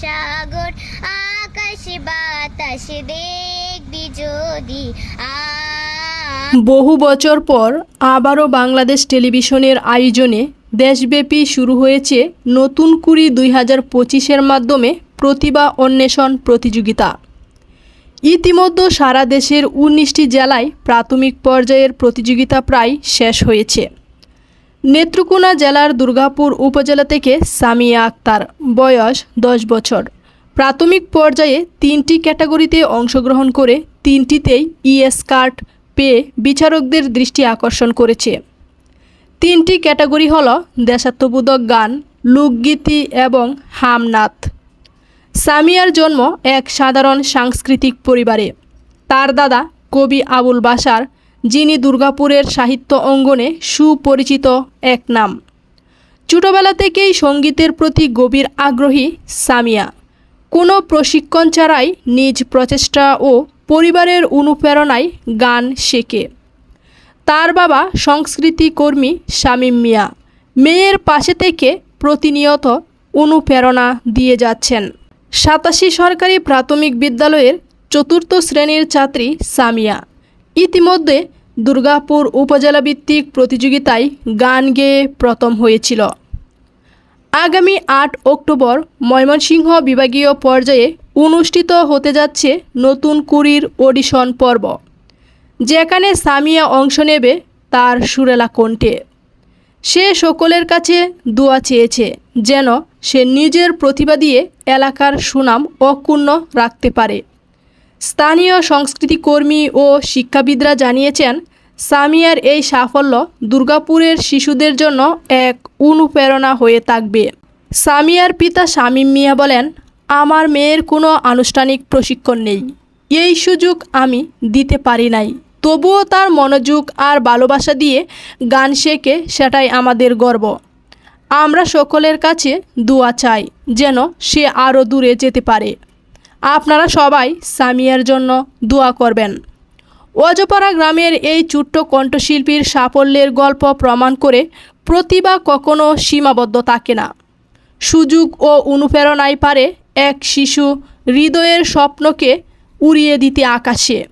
সাগর, আকাশ বাতাস দেখবি যদি বহু বছর পর আবারও বাংলাদেশ টেলিভিশনের আয়োজনে দেশব্যাপী শুরু হয়েছে নতুন কুড়ি দুই হাজার পঁচিশের মাধ্যমে প্রতিভা অন্বেষণ প্রতিযোগিতা। ইতিমধ্যে সারা দেশের উনিশটি জেলায় প্রাথমিক পর্যায়ের প্রতিযোগিতা প্রায় শেষ হয়েছে। নেত্রকোনা জেলার দুর্গাপুর উপজেলা থেকে সামিয়া আক্তার, বয়স দশ বছর। প্রাথমিক পর্যায়ে তিনটি ক্যাটাগরিতে অংশগ্রহণ করে তিনটিতেই ইএস কার্ড পেয়ে বিচারকদের দৃষ্টি আকর্ষণ করেছে। তিনটি ক্যাটাগরি হল দেশাত্মবোধক গান, লোকগীতি এবং হামনাথ। সামিয়ার জন্ম এক সাধারণ সাংস্কৃতিক পরিবারে। তার দাদা কবি আবুল বাসার যিনি দুর্গাপুরের সাহিত্য অঙ্গনে সুপরিচিত এক নাম। ছোটবেলা থেকেই সঙ্গীতের প্রতি গভীর আগ্রহী সামিয়া। কোনো প্রশিক্ষণ ছাড়াই নিজ প্রচেষ্টা ও পরিবারের অনুপ্রেরণায় গান শেখে। তার বাবা সংস্কৃতি কর্মী শামীম মিয়া। মেয়ের পাশে থেকে প্রতিনিয়ত অনুপ্রেরণা দিয়ে যাচ্ছেন। সাতাশি সরকারি প্রাথমিক বিদ্যালয়ের চতুর্থ শ্রেণির ছাত্রী সামিয়া। ইতিমধ্যে দুর্গাপুর উপজেলা ভিত্তিক প্রতিযোগিতায় গান গেয়ে প্রথম হয়েছিল। আগামী আট অক্টোবর ময়মনসিংহ বিভাগীয় পর্যায়ে অনুষ্ঠিত হতে যাচ্ছে নতুন কুড়ির অডিশন পর্ব। যেখানে সামিয়া অংশ নেবে তার সুরেলা কণ্ঠে। সে সকলের কাছে দোয়া চেয়েছে যেন সে নিজের প্রতিভা দিয়ে এলাকার সুনাম অক্ষুণ্ণ রাখতে পারে। স্থানীয় সংস্কৃতিকর্মী ও শিক্ষাবিদরা জানিয়েছেন, সামিয়ার এই সাফল্য দুর্গাপুরের শিশুদের জন্য এক অনুপ্রেরণা হয়ে থাকবে। সামিয়ার পিতা শামীম মিয়া বলেন, আমার মেয়ের কোনো আনুষ্ঠানিক প্রশিক্ষণ নেই। এই সুযোগ আমি দিতে পারি নাই। তবুও তার মনোযোগ আর ভালোবাসা দিয়ে গান শেখে সেটাই আমাদের গর্ব। আমরা সকলের কাছে দোয়া চাই যেন সে আরও দূরে যেতে পারে। আপনারা সবাই সামিয়ার জন্য দোয়া করবেন। অজপাড়া গ্রামের এই চুট্ট কণ্ঠশিল্পীর সাফল্যের গল্প প্রমাণ করে প্রতিভা কখনো সীমাবদ্ধ থাকে না। সুযোগ ও অনুপ্রেরণায় পারে এক শিশু হৃদয়ের স্বপ্নকে উড়িয়ে দিতে আকাশে।